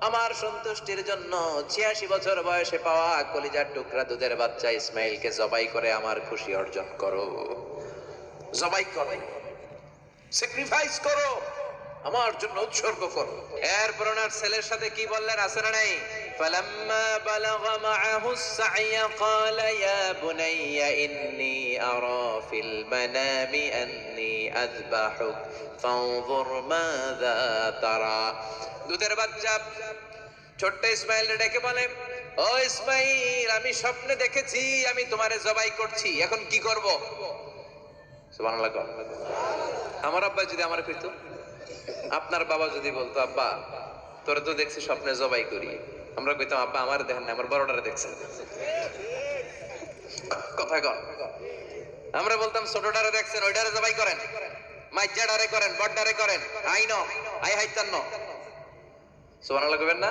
আমার সন্তুষ্টির জন্য ছিয়াশি বছর বয়সে পাওয়া কলিজার টুকরা দুধের বাচ্চা ইসমাইলকে জবাই করে আমার খুশি অর্জন করো। জবাই করো। স্যাক্রিফাইস করো। আমার জন্য উৎসর্গ করো। এরপর ওনার ছেলের সাথে কি বললেন আছে না নাই? فلما بلغ معه السعي قال يا بني إني أرى في المنام أني أذبحك فانظر ماذا ترى দুধের বাচ্চা ছোট্ট ইসমাইল ডেকে বলে ও ইসমাইল আমি স্বপ্নে দেখেছি আমি তোমারে জবাই করছি এখন কি করব সুবহানাল্লাহ কর। আমার আব্বা যদি আমার কইতো আপনার বাবা যদি বলতো আব্বা তোরা তো দেখছি স্বপ্নে জবাই করি আমরা কইতাম, আব্বা, আমার দেখেন না আমার বড়টারে দেখছেন। কথা কন। আমরা বলতাম ছোটটারে দেখছেন ওইটারে জবাই করেন। মাইজাডারে করেন বড়ডারে করেন। আই ন, আই হাইতান্ন। সুবহানাল্লাহ কইবেন না?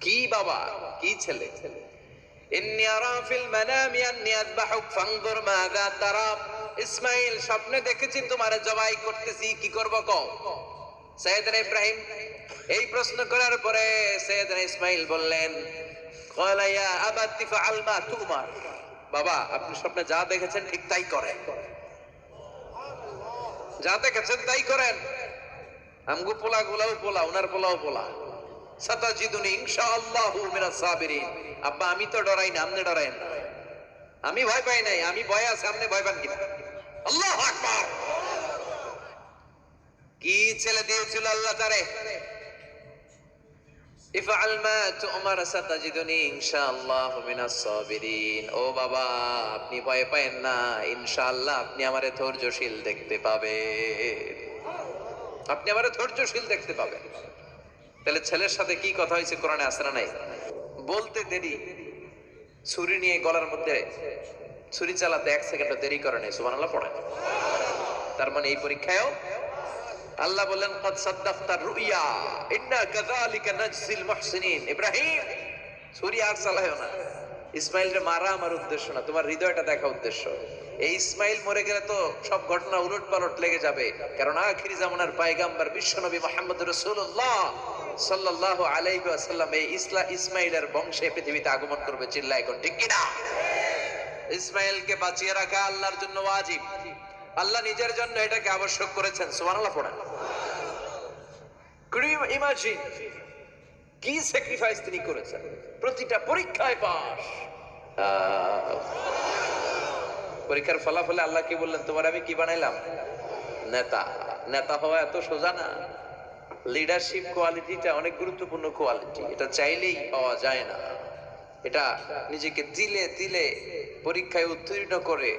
কি বাবা, কি ছেলে? ইন্নী আরা ফিল মানামি আন্নী আযবাহুক, ফানজুর মাযা তারা। ইসমাইল, স্বপ্নে দেখেছি তোমারে জবাই করতেছি, কি করব কও? সৈয়দনা ইব্রাহিম এই প্রশ্ন করার পরে সৈয়দনা ইসমাইল বললেন ক্বালা ইয়া আবাতি ফাআল মা তুমার। বাবা, আপনি স্বপ্নে যা দেখেছেন ঠিক তাই করেন। যা দেখেছেন তাই করেন। আমগু পোলা গুলাও পোলা ওনার পোলাও পোলা। সাতাজিদুনি ইনশাআল্লাহু মিনাস সাবিরিন। আব্বা, আমি তো ডরাই না, আপনি না। আমি ভয় পাই নাই, আমি ভয় আছে, আপনি ভয় পান কিনা? আল্লাহু আকবার কি ছেলে দিয়েছিল আল্লাহ তারে। ও বাবা, আপনি ভয় পায়েন না, ইনশাআল্লাহ আপনি আমারে ধৈর্যশীল দেখতে পাবেন। আপনি আমারে ধৈর্যশীল দেখতে তাহলে ছেলের সাথে কি কথা হয়েছে কোরআনে আসে না নাই? বলতে দেরি। ছুরি নিয়ে গলার মধ্যে ছুরি চালাতে এক সেকেন্ড দেরি করে নেই, সুবহানাল্লাহ পড়ে তার মানে এই পরীক্ষায়ও আল্লাহ বললেন কদ রুইয়া, ইন্না কাযালিকা মুহসিনিন। ইব্রাহিম আর না। মারা আমার উদ্দেশ্য না, তোমার হৃদয়টা দেখা উদ্দেশ্য। এই ইসমাইল মরে গেলে তো সব ঘটনা উলট পালট লেগে যাবে। কারণ আখিরি জামানার পায়গাম্বার বিশ্বনবী মোহাম্মদ রাসূলুল্লাহ সাল্লাল্লাহু আলাইহি ওয়াসাল্লাম এই ইসলা, ইসমাইলের বংশে পৃথিবীতে আগমন করবে। চিল্লা এখন ঠিক কিনা? ইসমাইলকে বাঁচিয়ে রাখা আল্লাহর জন্য ওয়াজিব। আল্লাহ নিজের জন্য এটাকে আবশ্যক করেছেন, সুবহানাল্লাহ পড়েন। Imagine কি স্যাক্রিফাইস তিনি করেছেন? প্রতিটা পরীক্ষায় পাস পরীক্ষার ফলাফলে আল্লাহ কি বললেন, তোমার আমি কি বানাইলাম? নেতা। নেতা হওয়া এত সোজা না। লিডারশিপ কোয়ালিটিটা অনেক গুরুত্বপূর্ণ কোয়ালিটি এটা চাইলেই পাওয়া যায় না। এটা নিজেকে দিলে দিলে পরীক্ষায় উত্তীর্ণ করে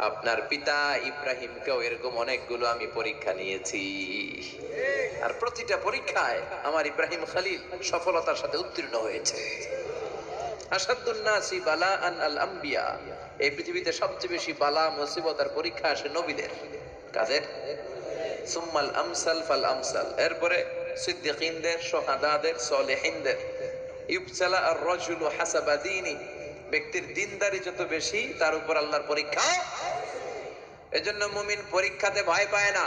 আপনার পিতা ইব্রাহিমকেও এরকম অনেকগুলো আমি পরীক্ষা নিয়েছি। আর প্রতিটা পরীক্ষায় আমার ইব্রাহিম খালিল সফলতার সাথে উত্তীর্ণ হয়েছে। আসাদুন্নাসি বালা আন আল আম্বিয়া এই পৃথিবীতে সবচেয়ে বেশি বালা, মুসিবত আর পরীক্ষা আসে নবীদের। কাদের? সুম্মাল আমসাল ফাল আমসাল। এরপরে সিদ্দিকিনদের, সোহাদাদের, সলেহিনদের। ইবসালা আর রজুলু হাসাবা দীনি। ব্যক্তির দিনদারি যত বেশি তার উপর আল্লাহর পরীক্ষা। এজন্য মুমিন পরীক্ষাতে ভয় পায় না।